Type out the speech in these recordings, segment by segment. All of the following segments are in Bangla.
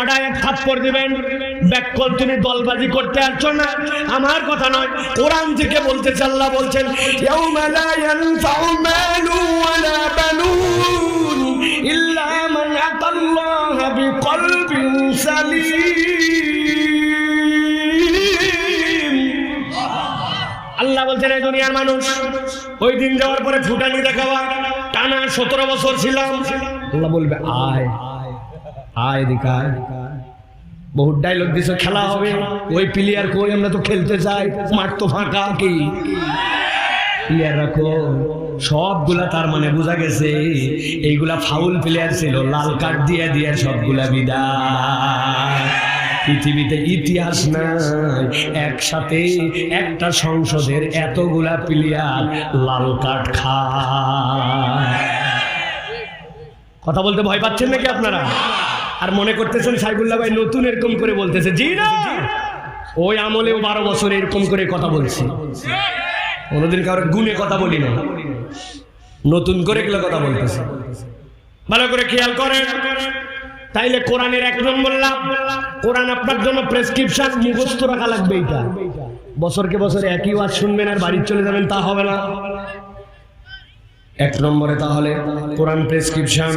খাড়ায় এক থাপ্পড় দিবেন ব্যাককল তুমি দলবাজি করতে আসছো না। আমার কথা নয়, কোরআন থেকে বলতে চাল্লা বলছেন ইল্লা আল্লাহ বলছেন এই দুনিয়ার মানুষ, ওই দিন যাওয়ার পরে ফুটানি দেখাবা। টানা সতেরো বছর ছিলাম। আল্লাহ বলবে, আয়। আয় আয়। বহুত ডাইলগ দিছে, খেলা হবে। ওই প্লেয়ার কই? আমরা তো খেলতে চাই। মাঠ তো ফাঁকা কি? প্লেয়ার রাখো সবগুলা তার মানে বোঝা গেছে, এইগুলা ফাউল প্লেয়ার ছিল। লাল কার্ড দিয়ে দিয়ে সবগুলা বিদায়। পৃথিবীতে ইতিহাস নাই। একসাথে একটা সংসদের এতগুলা প্লেয়ার লাল কার্ড খায়। কথা বলতে ভয় পাচ্ছেন নাকি আপনারা? আর মনে করতেছেন সাইবুল্লাহ ভাই নতুন এরকম করে বলতেছে, জি না। ওই আমলেও বারো বছর এরকম করে কথা বলছি। কোনোদিন কারোর গুণে কথা বলি না নতুন করে এগুলো কথা বলতেছে। ভালো করে খেয়াল করেন। তাইলে কোরআনের এক নম্বর লাভ। কোরআন আপনার জন্য প্রেসক্রিপশন মুখস্থ রাখা লাগবে এটা বছরকে বছর একই ওয়াজ শুনবেন আর বাড়ি চলে যাবেন, তা হবে না। এক নম্বরে তাহলে কোরআন প্রেসক্রিপশন,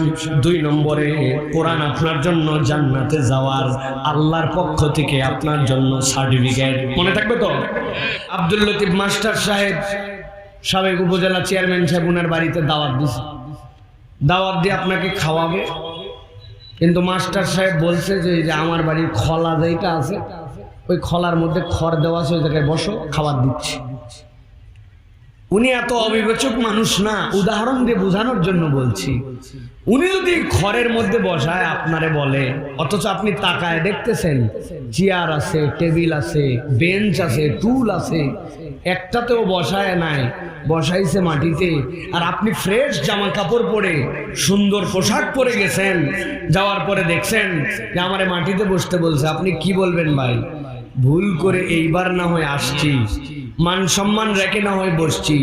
দুই নম্বরে কোরআন আপনার জন্য জান্নাতে যাওয়ার আল্লাহর পক্ষ থেকে আপনার জন্য সার্টিফিকেট। মনে থাকবে তো? আব্দুল লতিফ মাস্টার সাহেব সাবেক উপজেলা চেয়ারম্যান সাহেব, উনার বাড়িতে দাওয়াত দিছে। দাওয়াত দিয়ে আপনাকে খাওয়াবে। কিন্তু মাস্টার সাহেব বলছে যে যে আমার বাড়ির খলা যেটা আছে, ওই খলার মধ্যে খড় দেওয়া আছে, ওই জায়গায় বসো, খাবার দিচ্ছি। উনি এত অবিবেচক মানুষ না। উদাহরণ দিয়ে বোঝানোর জন্য বলছি। উনি যদি ঘরের মধ্যে বসায় আপনারে বলে, অথচ আপনি তাকায় দেখতেছেন, চেয়ার আছে, টেবিল আছে, বেঞ্চ আছে, টুল আছে, একটাতেও বসায় নাই, বসাইছে মাটিতে, আর আপনি ফ্রেশ জামা কাপড় পরে, সুন্দর পোশাক পরে গেছেন, যাওয়ার পরে দেখছেন যে আমারে মাটিতে বসতে বলছে। আপনি কি বলবেন ভাই? ভুল করে এইবার না হয় আসছি। মান সম্মান রেখে না হয়ে বসছি।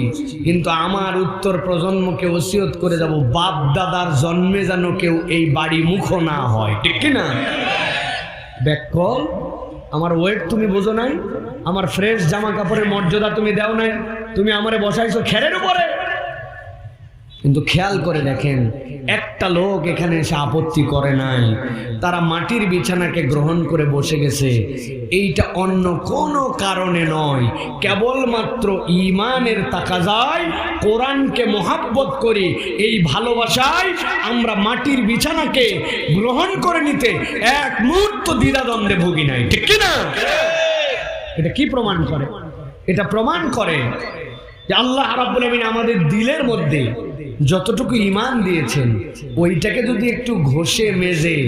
কিন্তু আমার উত্তর প্রজন্মকে ওসিয়ত করে যাব, বাপ দাদার জন্মে যেন কেউ এই বাড়ি মুখ না হয়। ঠিক কিনা ব্যাক আমার ওয়েট তুমি বোঝো নাই, আমার ফ্রেশ জামা কাপড়ের মর্যাদা তুমি দেও নাই, তুমি আমারে বসাইছো খেরের উপরে। কিন্তু খেয়াল করে দেখেন, একটা লোক এখানে এসে আপত্তি করে নাই। তারা মাটির বিছানাকে গ্রহণ করে বসে গেছে। এইটা অন্য কোনো কারণে নয়। কেবলমাত্র ইমানের তাকাজায় কোরআনকে মহাব্বত করি এই ভালোবাসায় আমরা মাটির বিছানাকে গ্রহণ করে নিতে এক মুহূর্ত দ্বিধাদ্বন্দ্বে ভুগি নাই। ঠিক কি না এটা কি প্রমাণ করে? এটা প্রমাণ করে যে আল্লাহ রাব্বুল আমাদের দিলের মধ্যে যতটুকু ইমান দিয়েছেন, ওইটাকে যদি একটু ঘষে মেজে,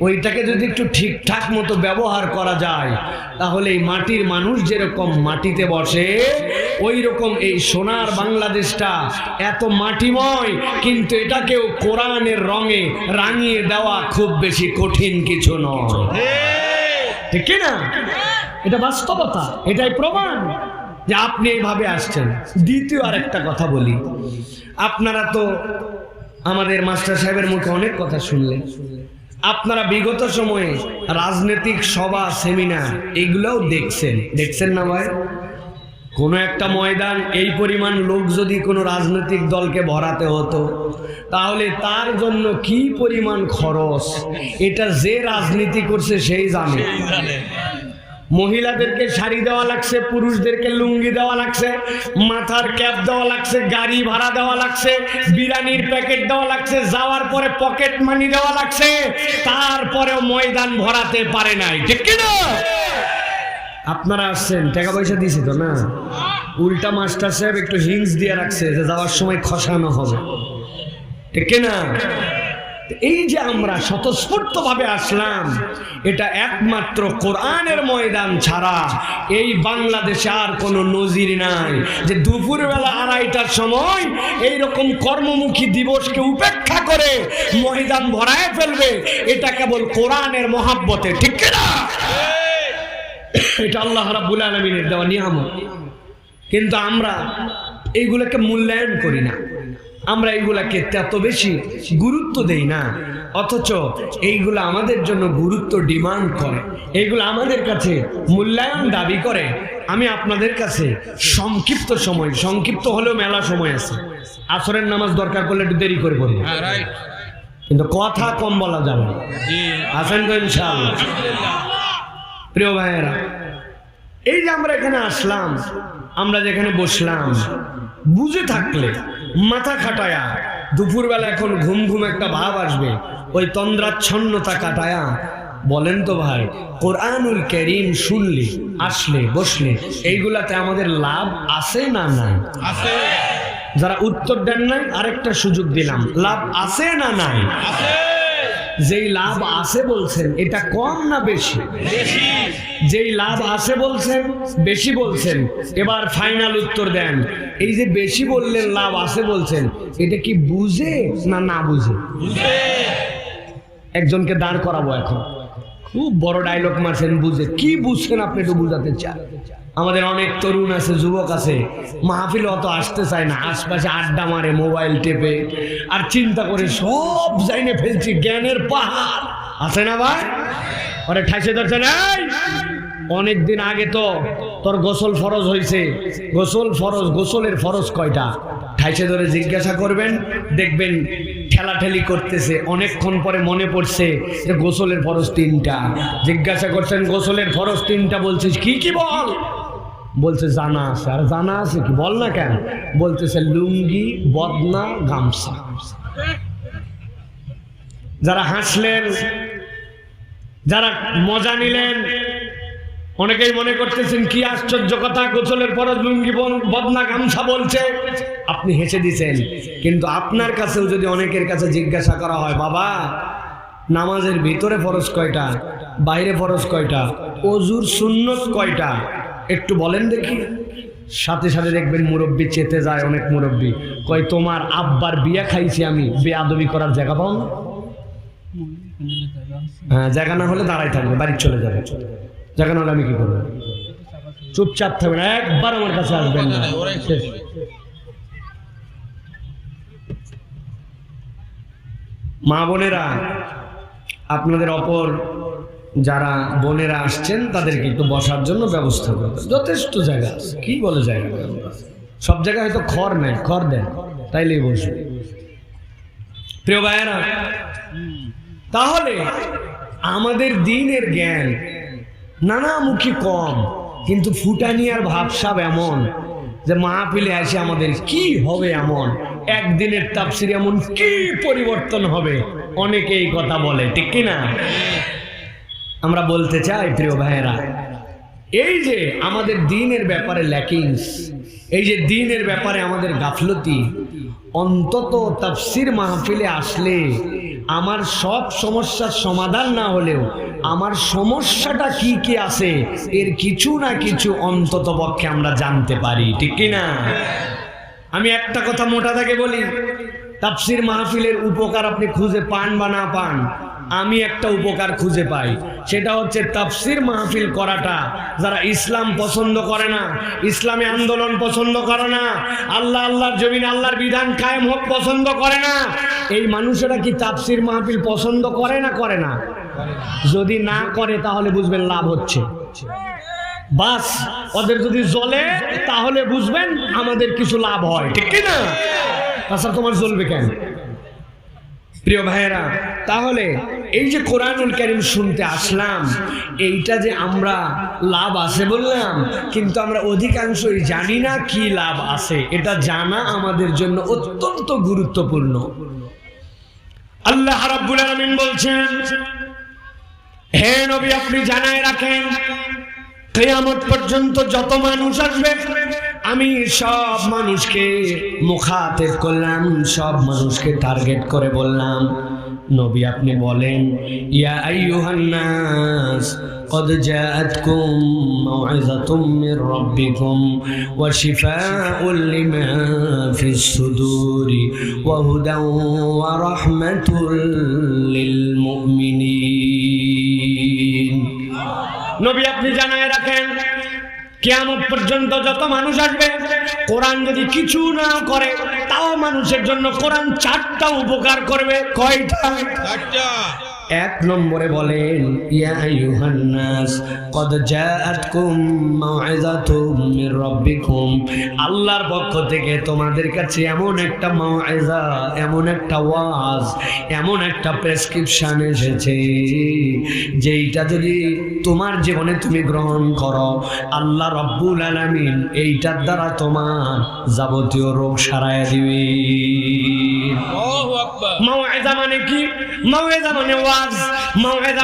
ওইটাকে যদি একটু ঠিকঠাক মতো ব্যবহার করা যায়, তাহলে এই মাটির মানুষ যেরকম মাটিতে বসে ওই রকম এই সোনার বাংলাদেশটা এত মাটিময়, কিন্তু এটাকেও কোরআনের রঙে রাঙিয়ে দেওয়া খুব বেশি কঠিন কিছু নয়। ঠিক না? এটা বাস্তবতা, এটাই প্রমাণ যে আপনি এইভাবে আসছেন। দ্বিতীয় আর একটা কথা বলি। আপনারা তো আমাদের মাস্টার সাহেবের মুখে অনেক কথা শুনলেন। আপনারা বিগত সময়ে রাজনৈতিক সভা, সেমিনার এগুলোও দেখছেন। দেখছেন না ভাই? কোনো একটা ময়দান এই পরিমাণ লোক যদি কোনো রাজনৈতিক দলকে ভরাতে হতো, তাহলে তার জন্য কি পরিমাণ খরচ? এটা যে রাজনীতি করছে সেই জানে। মহিলাদেরকে শাড়ি দেওয়া লাগছে, পুরুষদেরকে লুঙ্গি দেওয়া লাগছে, মাথার ক্যাপ দেওয়া লাগছে, গাড়ি ভাড়া দেওয়া লাগছে, বিরিয়ানির প্যাকেট দেওয়া লাগছে, যাওয়ার পরে পকেট মানি দেওয়া লাগছে, তারপরেও ময়দান ভরাতে পারে নাই, ঠিক কি না আপনারা আসছেন, টাকা পয়সা দিয়েছি তো না? উল্টা মাস্টার সাহেব একটু হিংস দিয়ে রাখছে, যে যাওয়ার সময় খসানো হবে, ঠিক কি না এই যে আমরা স্বতঃস্ফূর্ত ভাবে আসলাম, এটা একমাত্র কোরআনের ময়দান ছাড়া এই বাংলাদেশে আর কোনো নজির নাই। যে দুপুরবেলা আড়াইটার সময় এই রকম কর্মমুখী দিবসকে উপেক্ষা করে ময়দান ভরায় ফেলবে, এটা কেবল কোরআনের মহাব্বতে, ঠিক না? এটা আল্লাহ রাব্বুল আলমিনের দেওয়া নিয়ামত। কিন্তু আমরা এইগুলোকে মূল্যায়ন করি না। আমরা এইগুলাকে এত বেশি গুরুত্ব দেই না। অথচ এইগুলো আমাদের জন্য গুরুত্ব ডিমান্ড করে। এইগুলো আমাদের কাছে মূল্যায়ন দাবি করে। আমি আপনাদের কাছে সংক্ষিপ্ত সময় সংক্ষিপ্ত হলেও মেলা সময় আছে। আসরের নামাজ দরকার পড়লে একটু দেরি করে পড়ব হ্যাঁ কিন্তু কথা কম বলা যাবে না। জি। আছেন তো ইনশাআল্লাহ। প্রিয় ভাইয়েরা এই যে আমরা এখানে আসলাম আমরা যেখানে বসলাম বুঝে থাকলে মাথা খাটায়া। দুপুরবেলা এখন ঘুম ঘুম একটা ভাব আসবে। ওই তন্দ্রাচ্ছন্নতা কাটায়া। বলেন তো ভাই কোরআনুল করিম শুনলে আসলে বসলে এইগুলাতে আমাদের লাভ আছে না নাই? আছে। যারা উত্তর দেন নাই আরেকটা সুযোগ দিলাম। লাভ আছে না নাই? আছে। যেই লাভ আছে বলছেন, এটা কম না বেশি? যেই লাভ আছে বলছেন, বেশি বলছেন, এবার ফাইনাল উত্তর দেন। এই যে বেশি বললেন, লাভ আছে বলছেন, এটা কি বুঝে না না বুঝে? একজনকে দাঁড় করাবো এখন। খুব বড় ডায়লগ মারছেন, বুঝে। কি বুঝছেন আপনি একটু বুঝাতে চান? আমাদের অনেক তরুণ আছে, যুবক আছে। মাহফিল অত আসতে চায় না। আশপাশে আড্ডা মারে, মোবাইল টেপে। আর চিন্তা করে সব জাইনে ফেলছি, জ্ঞানের পাহাড়। আছে না ভাই? আরে ঠাইসে ধরছে নাই অনেক দিন আগে তো তোর গোসল ফরজ হয়েছে গোসল ফরজ, গোসলের ফরজ কয়টা? ঠাইসে ধরে জিজ্ঞাসা করবেন, দেখবেন ঠেলাঠেলি করতেছে। অনেকক্ষণ পরে মনে পড়ছে যে গোসলের ফরজ তিনটা। জিজ্ঞাসা করছেন, গোসলের ফরজ তিনটা? বলছিস, কি কি বল? বলছে, জানা আছে। আর জানা আছে কি? বল না কেন? বলতেছে, লুঙ্গি, বদনা, গামছা। যারা হাসলেন, যারা মজা নিলেন, অনেকেই মনে করতেছেন, কি আশ্চর্য কথা, গোসলের পর লুঙ্গি বদনা, গামছা বলছে। আপনি হেসে দিছেন, কিন্তু আপনার কাছেও যদি অনেকের কাছে জিজ্ঞাসা করা হয়, বাবা, নামাজের ভিতরে ফরজ কয়টা? বাইরে ফরজ কয়টা? অজুর সুন্নত কয়টা? একটু বলেন দেখি। সাথে সাথে দেখবেন মুরব্বী চেতে যায় অনেক মুরব্বী। কয়, তোমার আব্বার বিয়া খাইছি আমি, বেয়াদবি করার জায়গা পাও না? হ্যাঁ জায়গা না হলে দাঁড়াই থাকবে, বাড়ি চলে যাবে। জায়গা না হলে আমি কি করব? চুপচাপ থাকবেন, একবার আমার কাছে আসবেন না। মা বোনেরা, আপনাদের অপর যারা বোনেরা আসছেন, তাদেরকে একটু বসার জন্য ব্যবস্থা করবেন যথেষ্ট জায়গা আছে। কি বলে জায়গা? সব জায়গায় হয়তো খড় নেই, খড় দেন, তাইলেই বসবে। প্রিয় ভাইয়েরা, তাহলে আমাদের দিনের জ্ঞান নানামুখী কম, কিন্তু ফুটানিয়ার ভাবসাব এমন যে মাহফিলে আসে আমাদের কি হবে এমন, একদিনের তাপসির এমন কি পরিবর্তন হবে অনেকে এই কথা বলে, ঠিক কি না আমরা বলতে চাই, প্রিয় ভাইয়েরা, এই যে আমাদের দিনের ব্যাপারে ল্যাকিংস এই যে দিনের ব্যাপারে আমাদের গাফলতি, অন্তত তাফসির মাহফিলে আসলে আমার সব সমস্যার সমাধান না হলেও আমার সমস্যাটা কি কি আছে, এর কিছু না কিছু অন্তত পক্ষে আমরা জানতে পারি, ঠিক কি না? আমি একটা কথা মোটা থেকে বলি, তাফসির মাহফিলের উপকার আপনি খুঁজে পান বা না পান আমি একটা উপকার খুঁজে পাই। সেটা হচ্ছে তাফসির মাহফিল করাটা। যারা ইসলাম পছন্দ করে না, ইসলামী আন্দোলন পছন্দ করে না, আল্লাহ আল্লাহর জমিন আল্লাহর বিধান কায়েম হোক পছন্দ করে না, এই মানুষেরা কি তাফসির মাহফিল পছন্দ করে না করে না? যদি না করে, তাহলে বুঝবেন লাভ হচ্ছে। বাস, ওদের যদি জ্বলে, তাহলে বুঝবেন আমাদের কিছু লাভ হয়। ঠিক না তাছাড়া তোমার জ্বলবে কেন? প্রিয় ভাইয়েরা, তাহলে এই যে কোরআনুল কারিম শুনতে আসলাম, এইটা যে আমরা লাভ আছে বললাম, কিন্তু আমরা অধিকাংশই জানি না কি লাভ আছে। এটা জানা আমাদের জন্য অত্যন্ত গুরুত্বপূর্ণ। আল্লাহ রাব্বুল আলামিন বলছেন, হে নবী, আপনি জানায় রাখেন, কেয়ামত পর্যন্ত যত মানুষ আসবে আমি সব মানুষকে মুখাতেব করলাম সব মানুষকে টার্গেট করে বললাম নবী আপনি বলেন ইয়া আইয়ুহান নাস قد جاءتكم موعظة من ربكم وشفاء لما في الصدور وهدى ورحمة للمؤمنين নবী আপনি জানায় রাখেন কেয়ামত পর্যন্ত যত মানুষ আসবে, কোরআন যদি কিছু না করে, তাও মানুষের জন্য কোরআন চারটা উপকার করবে। কয়টা? এক নম্বরে বলেন, ইয়া কদ জাআতকুম মাউইযাতুম মির রাব্বিকুম। আল্লাহর পক্ষ থেকে তোমাদের কাছে এমন একটা মাউইযা, এমন একটা ওয়াজ, এমন একটা প্রেসক্রিপশন এসেছে, যেইটা যদি তোমার জীবনে তুমি গ্রহণ করো, আল্লাহ রব্বুল আলামিন এইটার দ্বারা তোমার যাবতীয় রোগ সারায় দিবে। মানে কি মানে ওয়াজ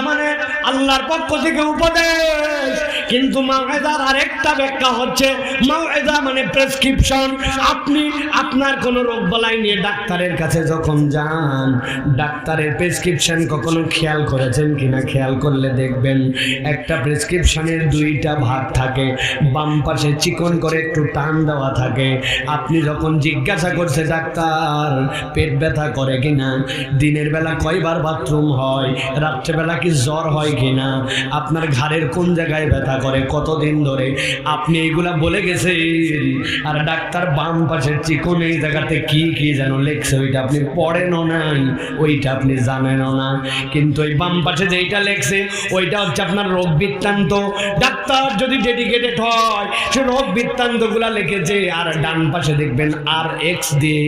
মানে আল্লাহর পক্ষ থেকে উপদেশ. কিন্তু মাওয়াইজার আরেকটা ব্যাখ্যা হচ্ছে মাওয়াইজা মানে প্রেসক্রিপশন আপনি আপনার কোনো রোগ বালাই নিয়ে ডাক্তারের কাছে যখন যান, ডাক্তারের প্রেসক্রিপশন কখনো খেয়াল করেছেন কিনা? খেয়াল করলে দেখবেন একটা প্রেসক্রিপশনের দুইটা ভাগ থাকে। বাম পাশে চিকন করে একটু টান দেওয়া থাকে। আপনি যখন জিজ্ঞাসা করছে, ডাক্তার, পেট ব্যথা করে কিনা? দিনের বেলা কয়বার বাথরুম হয়? রাত্রেবেলা কি জ্বর হয় কিনা? আপনার ঘাড়ের কোন জায়গায় ব্যথা করে, কতদিন ধরে আপনি এইগুলা বলে গেছেন? আর ডাক্তার বাম পাশের চিকন এই জায়গাতে কি কি যেন লেখছে, ওইটা আপনি পড়েনও নাই, ওইটা আপনি জানেনও না। কিন্তু ওই বাম পাশে যেইটা লেখছে, ওইটা হচ্ছে আপনার রোগ বৃত্তান্ত। ডাক্তার যদি ডেডিকেটেড হয়, সে রোগ বৃত্তান্তগুলা লিখেছে, আর ডান পাশে দেখবেন আর এক্স দিয়ে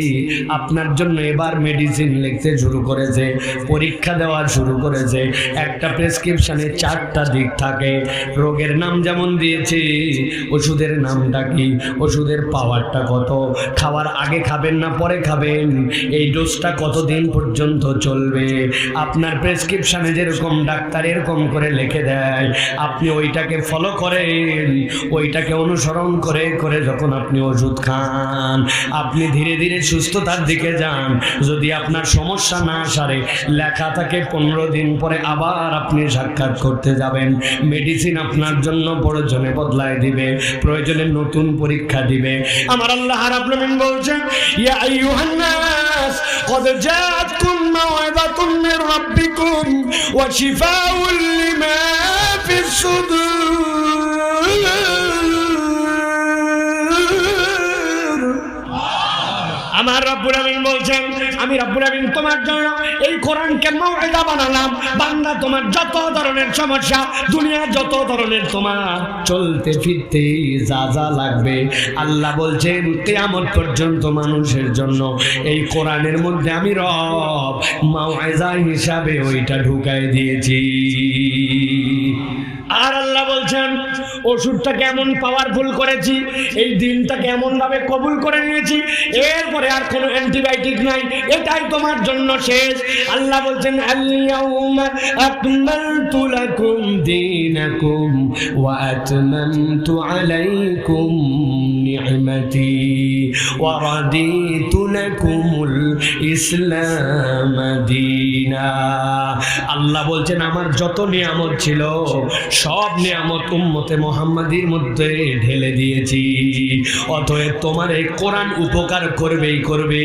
আপনার জন্য এবার মেডিসিন লিখতে শুরু করেছে, পরীক্ষা দেওয়া শুরু করেছে, একটা প্রেসক্রিপশনে চারটা দিক থাকে, রোগের নাম যেমন দিয়েছে, ওষুধের নামটা কি? ওষুধের পাওয়ারটা কত? খাওয়ার আগে খাবেন না পরে খাবেন? এই ডোজটা কতদিন পর্যন্ত চলবে? আপনার প্রেসক্রিপশনে যেরকম ডাক্তার এরকম করে লিখে দেয়, আপনি ওইটাকে ফলো করেন, ওইটাকে অনুসরণ করে করে যখন আপনি ওষুধ খান, আপনি ধীরে ধীরে সুস্থতার দিকে যান। যদি আপনার সমস্যা না সারে, লেখা থাকে পনেরো দিন পরে আবার আপনি সাক্ষাৎ করতে যাবেন। মেডিসিন আপনার জন্য প্রয়োজনে বদলায় দিবে প্রয়োজনে নতুন পরীক্ষা দিবে আমার আল্লাহ রাব্বুল আলামিন বলছেন ইয়া আইয়ুহান নাস قد جاءتكم موعظة من ربكم وشفاء لما في الصدور আমার রব্বুল আমিন বলছেন, আমি রব্বুল আমিন তোমার জন্য এই কোরআনকে মাওয়াইদা বানালাম। বান্দা, তোমার যত ধরনের সমস্যা, দুনিয়া যত ধরনের তোমার, চলতে ফিরতে যা যা লাগবে। আল্লাহ বলছেন, কিয়ামত পর্যন্ত মানুষের জন্য এই কোরআনের মধ্যে আমি রব মাওয়াইজা হিসাবে ওইটা ঢুকাই দিয়েছি। আর আল্লাহ বলছেন ওষুধটা কেমন পাওয়ারফুল করেছি, এই দিনটা কেমন ভাবে কবুল করে নিয়েছি, এরপরে আর কোনো অ্যান্টিবায়োটিক নাই, এটাই তোমার জন্য শেষ। আল্লাহ বলছেন ইসলাম দীনা। আল্লাহ বলছেন, আমার যত নিয়ামত ছিল, সব নিয়ামত উম্মতে মোহাম্মদীর মধ্যে ঢেলে দিয়েছি। অতএব তোমার এই কোরআন উপকার করবেই করবে।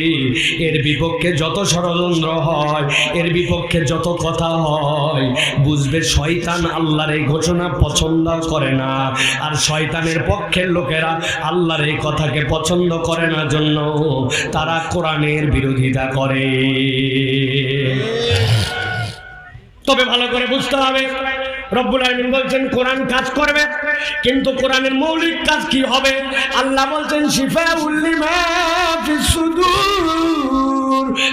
এর বিপক্ষে যত ষড়যন্ত্র হয়, এর বিপক্ষে যত কথা হয়, বুঝবে শয়তান আল্লাহর এই ঘোষণা পছন্দ করে না। আর শয়তানের পক্ষের লোকেরা আল্লাহর এই কথাকে পছন্দ করে না জন্য তারা কোরআনের বিরোধিতা করে। তবে ভালো করে বুঝতে হবে। রব্বুল আলমিন বলছেন, কোরআন কাজ করবে, কিন্তু কোরআনের মৌলিক কাজ কি হবে? আল্লাহ বলছেন শিফা উল্লিমা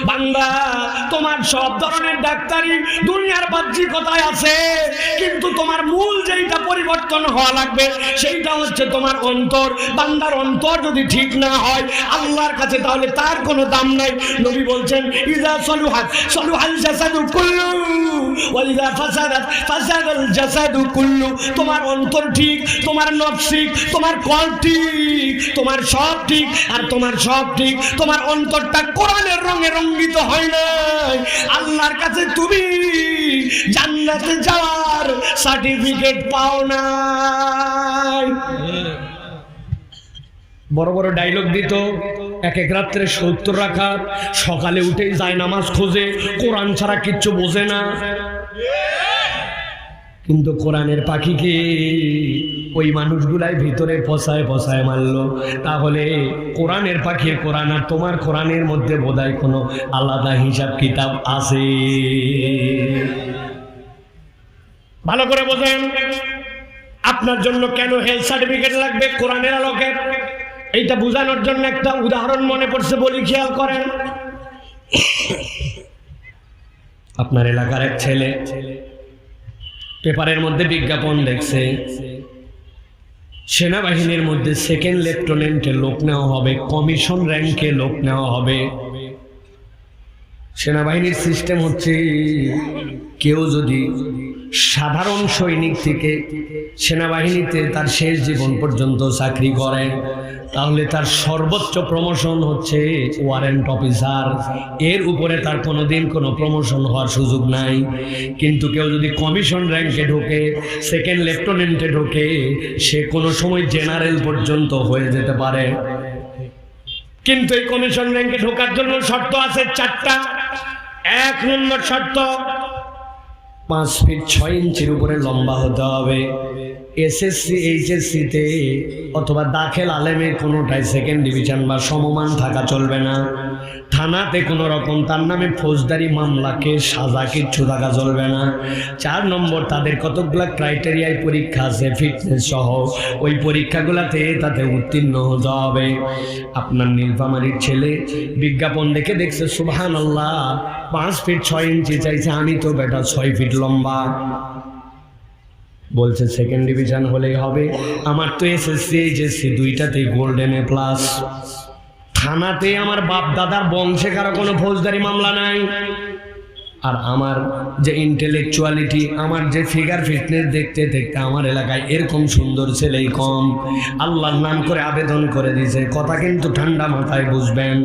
বান্দা, তোমার সব ধরনের ডাক্তারি দুনিয়ার বাহ্যিকতায় আছে, কিন্তু তোমার মূল যেইটা পরিবর্তন হওয়া লাগবে, সেইটা হচ্ছে তোমার অন্তর। বান্দার অন্তর যদি ঠিক না হয়, আল্লাহর কাছে তাহলে তার কোনো দাম নাই। নবী বলছেন, ইজা সলুহাত, সলুহাল জাসাদু কুল্লু তোমার অন্তর ঠিক, তোমার নফস ঠিক, তোমার কল ঠিক, তোমার সব ঠিক, আর তোমার সব ঠিক। তোমার অন্তরটা কোরআনের রঙে রঙ্গিত হয় নাই। আল্লাহর কাছে তুমি জান্নাতে যাওয়ার সার্টিফিকেট পাও নাই। বড় বড় ডায়লগ দিত, এক এক রাত্রে সত্তর রাখার সকালে উঠেই যায় নামাজ খোঁজে, কোরআন ছাড়া কিচ্ছু বোঝে না। কিন্তু কোরআনের পাখিকে ওই মানুষগুলাই ভিতরে পচায় পচায় মারলো। তাহলে কোরআনের পাখির কোরআন আর তোমার কোরআনের মধ্যে বোধহয় কোনো আলাদা হিসাব কিতাব আছে। ভালো করে বোঝেন, আপনার জন্য কেন হেলথ সার্টিফিকেট লাগবে? কোরআনের আলোকে? এইটা বোঝানোর জন্য একটা উদাহরণ মনে পড়ছে বলি খেয়াল করেন। আপনার এলাকার এক ছেলে পেপারের মধ্যে বিজ্ঞাপন দেখছে। সেনাবাহিনীর মধ্যে সেকেন্ড লেফটেন্যান্টে লোক নেওয়া হবে কমিশন র্যাঙ্কে লোক নেওয়া হবে। সেনাবাহিনীর সিস্টেম হচ্ছে কেউ যদি সাধারণ সৈনিক থেকে সেনাবাহিনীতে তার শেষ জীবন পর্যন্ত চাকরি করে তাহলে তার সর্বোচ্চ প্রমোশন হচ্ছে ওয়ারেন্ট অফিসার এর উপরে তার কোনোদিন কোনো প্রমোশন হওয়ার সুযোগ নাই। কিন্তু কেউ যদি কমিশন র্যাঙ্কে ঢোকে সেকেন্ড লেফটেন্যান্টে ঢোকে, সে কোনো সময় জেনারেল পর্যন্ত হয়ে যেতে পারে। কিন্তু এই কমিশন র্যাঙ্কে ঢোকার জন্য শর্ত আছে চারটা। এক নম্বর শর্ত, পাঁচ ফিট ছয় ইঞ্চির উপরে লম্বা হতে হবে। এসএসসি এইচএসসিতে অথবা দাখেল আলেমের কোনোটাই সেকেন্ড ডিভিশন বা সমমান থাকা চলবে না। থানাতে কোনো রকম তার নামে ফৌজদারি মামলাকে সাজা কিচ্ছু থাকা চলবে না। চার নম্বর, তাদের কতগুলা ক্রাইটেরিয়ায় পরীক্ষা আছে ফিটনেস সহ। ওই পরীক্ষাগুলোতে তাতে উত্তীর্ণ হতে হবে। আপনার নীলফামারির ছেলে বিজ্ঞাপন দেখে দেখছে সুবহান আল্লাহ পাঁচ ফিট ছয় ইঞ্চি চাইছে, আমি তো বেটা ছয় ফিট লম্বা। বলছে সেকেন্ড ডিভিশন হলেই হবে। আমার তো এসএসসি এইচএসসি দুইটাতেই গোল্ডেন এ প্লাস থানাতে আমার বাপ দাদার বংশে কারও কোনো ফৌজদারি মামলা নাই। আর আমার যে ইন্টেলেকচুয়ালিটি আমার যে ফিগার ফিটনেস দেখতে দেখতে আমার এলাকায় এরকম সুন্দর ছেলেই কম। আল্লাহর নাম করে আবেদন করে দিয়েছে। কথা কিন্তু ঠান্ডা মাথায় বুঝবেন।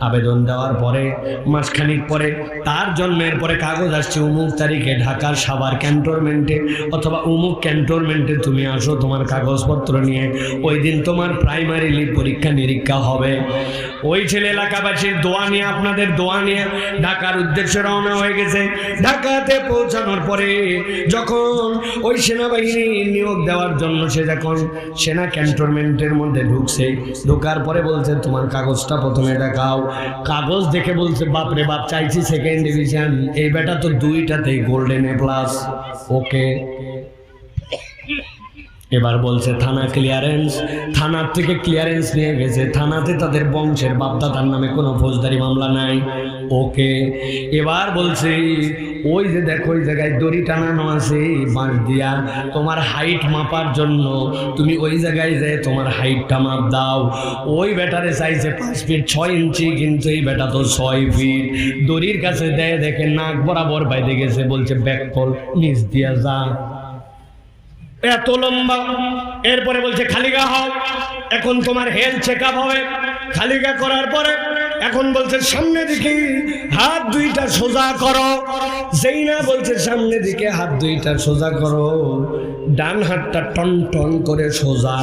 আবেদন দেওয়ার পরে, মাসখানিক পরে, তার জন্মের পরে কাগজ আসছে, উমুক তারিখে ঢাকার সাভার ক্যান্টনমেন্টে অথবা উমুক ক্যান্টনমেন্টে তুমি আসো তোমার কাগজপত্র নিয়ে। ওই দিন তোমার প্রাইমারি প্রাইমারিলি পরীক্ষা নিরীক্ষা হবে। ওই ছেলে এলাকাবাসীর দোয়া নিয়ে, আপনাদের দোয়া নিয়ে ঢাকার উদ্দেশ্যে রওনা হয়ে গেছে। ঢাকাতে পৌঁছানোর পরে যখন ওই সেনাবাহিনী নিয়োগ দেওয়ার জন্য সে যখন সেনা ক্যান্টনমেন্টের মধ্যে ঢুকছে, ঢোকার পরে বলছে, তোমার কাগজটা প্রথমে দেখাও। কাগজ দেখে বলছে, বাপ রে বাপ, চাইছি সেকেন্ড ডিভিশন এই বেটা তো দুইটাতেই গোল্ডেন এ প্লাস ওকে এবার বলছে, থানা ক্লিয়ারেন্স থানার থেকে ক্লিয়ারেন্স নিয়ে গেছে। থানাতে তাদের বংশের বাপদাদার নামে কোনো ফৌজদারি মামলা নাই। ওকে। এবার বলছে, ওই যে দেখো, ওই জায়গায় দড়ি টানানো আছে বাঁশ দিয়া তোমার হাইট মাপার জন্য তুমি ওই জায়গায় যে তোমার হাইটটা মাপ দাও। ওই ব্যাটারে চাইছে পাঁচ ফিট ছয় ইঞ্চি কিন্তু এই বেটা তো ছয় ফিট দড়ির কাছে দেয়, দেখে নাক বরাবর বাইরে গেছে, বলছে ব্যাক কল নিচ দিয়া যা। এত লম্বা। এরপরে বলছে, খালিগা হও এখন তোমার হেলথ চেক হবে। খালিগা করার পরে এখন বলছে, সামনে দিকে হাত দুইটা সোজা করো। যেই না বলছে, সামনে দিকে হাত দুইটা সোজা করো। ডান হাতটা টন টন করে সোজা,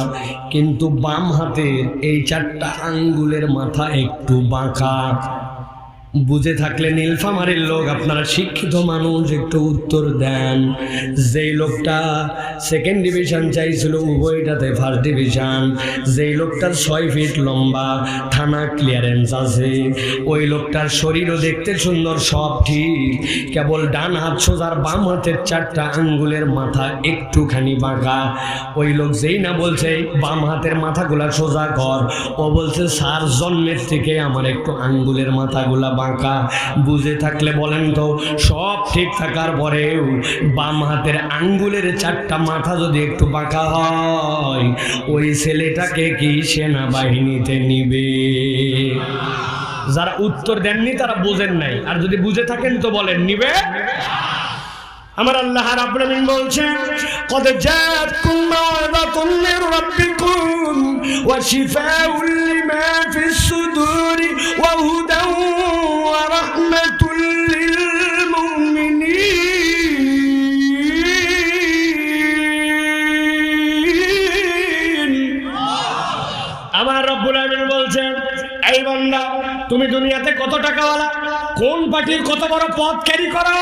কিন্তু বাম হাতের এই চারটা আঙ্গুলের মাথা একটু বাঁকা। বুঝে থাকলে নীলফামারের লোক, আপনারা শিক্ষিত মানুষ, একটু উত্তর দেন। যেই লোকটা সেকেন্ড ডিভিশন চাইছিল, উভয়টাতে ফার্স্ট ডিভিশন যেই লোকটার ছয় ফিট লম্বা, থানা ক্লিয়ারেন্স আছে। ওই লোকটার শরীরও দেখতে সুন্দর, সব ঠিক। কেবল ডান হাত সোজার বাম হাতের চারটা আঙ্গুলের মাথা একটুখানি বাঁকা। ওই লোক যেই না বলছে, বাম হাতের মাথাগুলা সোজা কর। ও বলছে সার জন্মের থেকে আমার একটু আঙ্গুলের মাথাগুলা বাঁকা। বুঝে থাকলে বলেন তো, সব ঠিক থাকার পরেও বাম হাতের আঙ্গুলের চারটা মাথা যদি একটু বাঁকা হয়, ওই ছেলেটাকে কি সেনাবাহিনীতে নিবে? যারা উত্তর দেননি তারা বোঝেন নাই। আর যদি বুঝে থাকেন তো বলেন, নিবে? আমার আল্লাহ রাব্বুল বলছেন, কদ জাআতকুম মাওয়াযাতুম মির ওয়া শিফাউন লিমা ফিস সুদুরি ওয়া হুদান লিল মুমিনিন আমার রব্বুল আলামিন বলছেন, এই বান্দা, তুমি দুনিয়াতে কত টাকাওয়ালা? কোন পার্টির কত বড় পদ ক্যারি করো?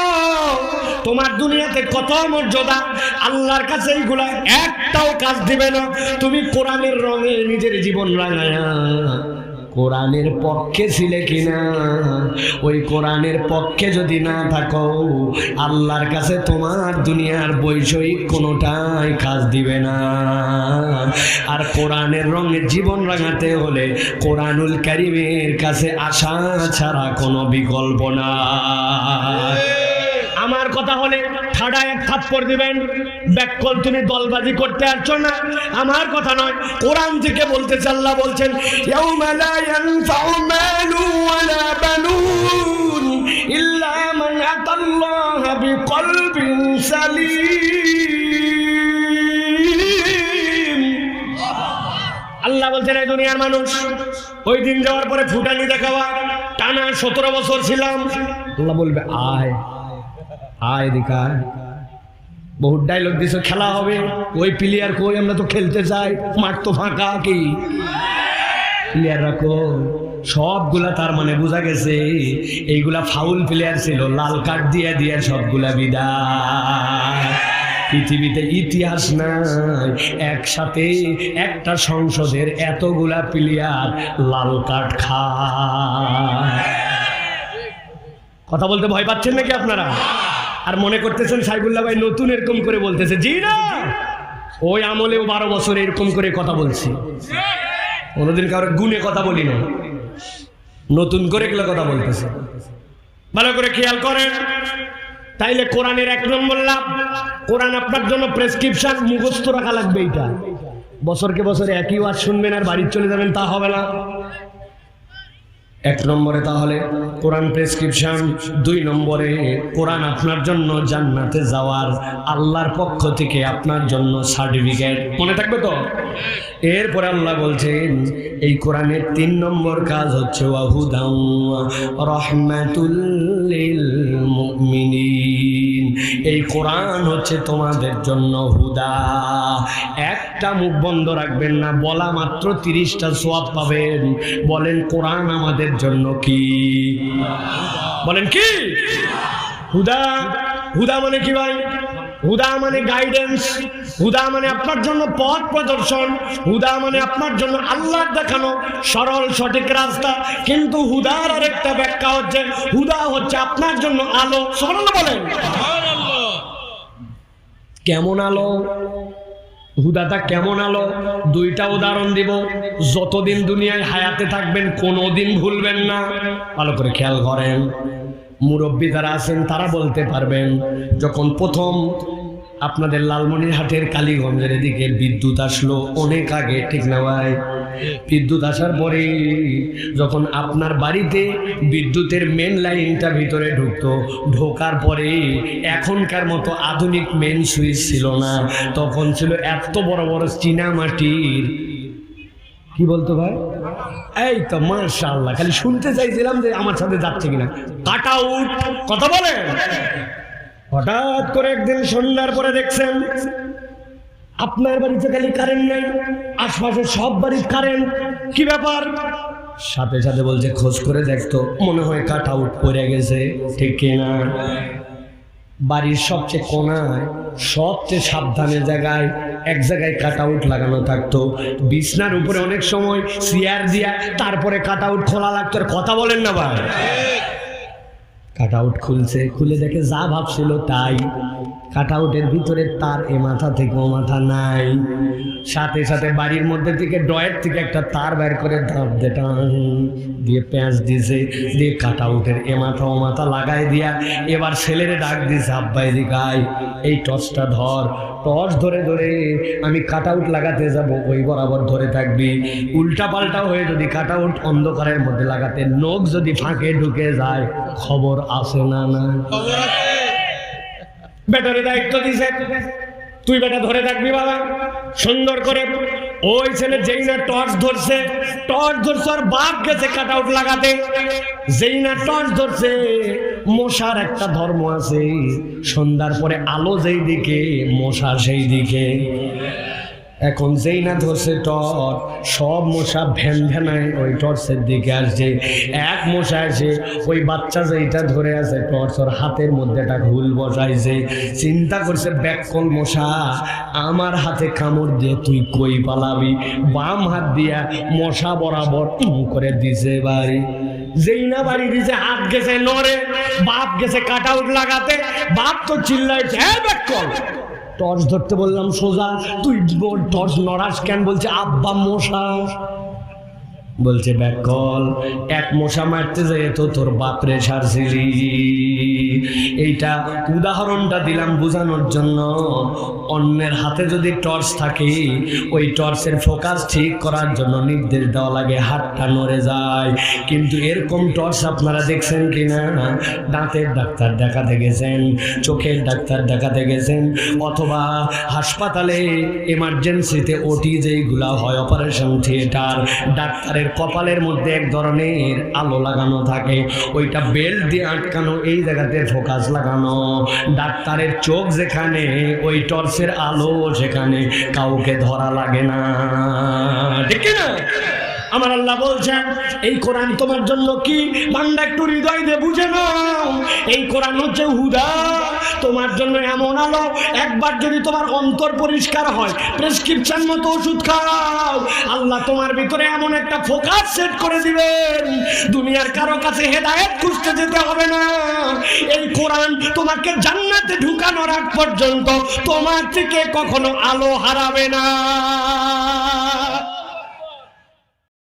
তোমার দুনিয়াতে কত মর্যাদা? আল্লাহর কাছে এইগুলা একটাও কাজ দিবে না। তুমি কোরআনের রঙে নিজের জীবন রাঙায়া কোরআনের পক্ষে ছিলে কিনা? ওই কোরআনের পক্ষে যদি না থাকো, আল্লাহর কাছে তোমার দুনিয়ার বৈষয়িক কোনোটাই কাজ দিবে না। আর কোরআনের রঙে জীবন রাঙাতে হলে কোরআনুল কারিমের কাছে আশা ছাড়া কোনো বিকল্প না। কথা হলে ঠাডা এক থাপ্পড় দিবেন। ব্যাককল তুমি দলবাজি করতে আসছো না। আমার কথা নয়, কোরআন থেকে বলতে আল্লাহ বলছেন ইল্লা আল্লাহ বলছেন, এই দুনিয়ার মানুষ, ওই দিন যাওয়ার পরে ফুটানি দেখাবা। টানা সতেরো বছর ছিলাম। আল্লাহ বলবে, আয়। আয় দেখা। বহুত ডায়লগ দিছে, খেলা হবে। ওই প্লেয়ার কই? আমরা তো খেলতে চাই। মাঠ তো ফাঁকা কি? প্লেয়ার রাখো সবগুলা তার মানে বোঝা গেছে, এইগুলা ফাউল প্লেয়ার ছিল। লাল কার্ড দিয়ে দিয়ে সবগুলা বিদায়। পৃথিবীতে ইতিহাস নাই। একসাথে একটা সংসদের এতগুলা প্লেয়ার লাল কার্ড খায়। কথা বলতে ভয় পাচ্ছেন নাকি আপনারা? আর মনে করতেছেন সাইবুল্লাহ ভাই নতুন এরকম করে বলতেছে। জি না! ওই আমলেও বারো বছর এরকম করে কথা বলছি। কোনোদিন কারও গুণে কথা বলি না নতুন করে এগুলো কথা বলতেছে। ভালো করে খেয়াল করেন। তাইলে কোরআনের এক নম্বর লাভ। কোরআন আপনার জন্য প্রেসক্রিপশন, মুখস্থ রাখা লাগবে এইটা। বছরকে বছরে একই ওয়াজ শুনবেন আর বাড়ির চলে যাবেন, তা হবে না। এক নম্বরে তাহলে কোরআন প্রেসক্রিপশন, দুই নম্বরে কোরআন আপনার জন্য জান্নাতে যাওয়ার আল্লাহর পক্ষ থেকে আপনার জন্য সার্টিফিকেট। মনে থাকবে তো? এরপরে আল্লাহ বলছেন, এই কোরআনের তিন নম্বর কাজ হচ্ছে ওয়াহুদাউ রহমাতুল্লিল মুমিনিন। এই কোরআন হচ্ছে তোমাদের জন্য হুদা। একটা মুখ বন্ধ রাখবেন না, বলা মাত্র তিরিশটা সোয়াব পাবেন। বলেন, কোরআন আমাদের জন্য কি? বলেন, কি? হুদা। হুদা মানে কি ভাই? হুদা মানে গাইডেন্স হুদা মানে আপনার জন্য পথ প্রদর্শন। হুদা মানে আপনার জন্য আল্লাহর দেখানো সরল, সঠিক রাস্তা। কিন্তু হুদার আরেকটা ব্যাখ্যা হচ্ছে, হুদা হচ্ছে আপনার জন্য আলো। সরল বলেন। কেমন আলো? হুদাটা কেমন আলো? দুইটা উদাহরণ দিব। যতদিন দুনিয়ায় হায়াতে থাকবেন কোনো দিন ভুলবেন না। ভালো করে খেয়াল করেন। মুরব্বী যারা আছেন, তারা বলতে পারবেন, যখন প্রথম আপনাদের লালমনিরহাটের কালীগঞ্জের দিকে বিদ্যুৎ আসলো অনেক আগে, ঠিক না ভাই? বিদ্যুৎ আসার পরে যখন আপনার বাড়িতে বিদ্যুতের মেন লাইনটা ভিতরে ঢুকতো, ঢোকার পরে এখনকার মতো আধুনিক মেন সুইচ ছিল না। তখন ছিল এত বড় বড় চীনা মাটির। কি বলতো ভাই? এই তো মার্শাল্লাহ খালি শুনতে চাইছিলাম যে আমার সাথে যাচ্ছে কিনা। কাট আউট কথা বলেন? হঠাৎ করে একদিন সন্ধ্যার পরে দেখছেন, আপনার বাড়িতে খালি কারেন্ট নেই, আশপাশে সব বাড়ির কারেন্ট কি ব্যাপার? সাথে সাথে বলছে, খোঁজ করে দেখতো, মনে হয় কাট আউট পড়ে গেছে, ঠিক কিনা? বাড়ির সবচেয়ে কোনায়, সবচেয়ে সাবধানে জায়গায়, এক জায়গায় কাট আউট লাগানো থাকতো। বিছনার উপরে অনেক সময় চেয়ার দিয়া তারপরে কাট আউট খোলা লাগতো। আর কথা বলেন না ভাই। কাট আউট খুলছে। খুলে দেখে যা ভাবছিল তাই। কাট আউটের ভিতরে তার এ মাথা থেকে ও মাথা নাই। সাথে সাথে বাড়ির মধ্যে থেকে ডয়ের থেকে একটা তার বের করে ধাপ দে দিয়ে পেঁয়াজ দিছে দিয়ে কাট আউটের এ মাথা ও মাথা লাগাই দিয়া এবার ছেলেরে ডাক দিছে আব্বাই দিকায় এই টর্চটা ধর টর্চ ধরে ধরে আমি কাট আউট লাগাতে যাব ওই বরাবর ধরে থাকবি। উল্টা পাল্টা হয়ে যদি কাট আউট অন্ধকারের মধ্যে লাগাতে নখ যদি ফাঁকে ঢুকে যায় খবর আসে না না বেটারে দায়িত্ব দিছে। তুই বেটা ধরে থাকবি বাবা। সুন্দর করে ওই ছেলে যেই না টর্চ ধরছে টর্চ ধরছে আর বাপ গেছে কাট আউট লাগাতে। যেই না টর্চ ধরছে, মশার একটা ধর্ম আছে। সন্ধ্যার পরে আলো যেই দিকে, মশা সেই দিকে। এখন যেই না ধরছে টর সব মশা ভ্যান ভ্যানায় ওই টর্চের দিকে আসছে। এক মশা এসে ওই বাচ্চা যেইটা ধরে আছে টর্চ ওর হাতের মধ্যে একটা ঘুল বসাইছে। চিন্তা করছে ব্যাককল মশা, আমার হাতে কামড় দিয়ে তুই কই পালাবি? বাম হাত দিয়া মশা বরাবর করে দিছে বাড়ি। যেই না বাড়ি দিছে, হাত গেছে নড়ে, বাপ গেছে কাট আউট লাগাতে, বাপ তো চিল্লাইছে হ্যাঁ ব্যাককল টর্চ ধরতে বললাম সোজা। তুই টর্চ নড়াস কেন? বলছে আব্বা মশা বলছে ব্যাকল এক মশা মারতে যেয়ে তো তোর বাপরে সারছিলি। এইটা উদাহরণটা দিলাম বোঝানোর জন্য। অন্যের হাতে যদি টর্চ থাকে, ওই টর্চের ফোকাস ঠিক করার জন্য নির্দেশ দেওয়া লাগে, হাতটা নড়ে যায়। কিন্তু এরকম টর্চ আপনারা দেখছেন কিনা দাঁতের ডাক্তার দেখাতে গেছেন, চোখের ডাক্তার দেখাতে গেছেন, অথবা হাসপাতালে এমার্জেন্সিতে ওটি যেইগুলা হয় অপারেশন থিয়েটার ডাক্তারের কপালের মধ্যে এক ধরনের আলো লাগানো থাকে। ওইটা বেল্ট দিয়ে আটকানো, এই জায়গাতে ফোকাস লাগানো। ডাক্তারের চোখ যেখানে, ওই টর্চের আলো সেখানে কাউকে ধরা লাগে না। ঠিক না আমার আল্লাহ বলছেন, এই কোরআন তোমার জন্য কি? বান্দা একটু হৃদয় দিয়ে বুঝে নাও, এই কোরআন হচ্ছে হুদা। তোমার জন্য এমন আলো, একবার যদি তোমার অন্তর পরিষ্কার হয় প্রেসক্রিপশন মতো ওষুধ খাও। আল্লাহ তোমার ভিতরে এমন একটা ফোকাস সেট করে দিবেন। দুনিয়ার কারও কাছে হেদায়েত খুঁজতে যেতে হবে না। এই কোরআন তোমাকে জান্নাতে ঢুকানোর আগ পর্যন্ত তোমার থেকে কখনো আলো হারাবে না।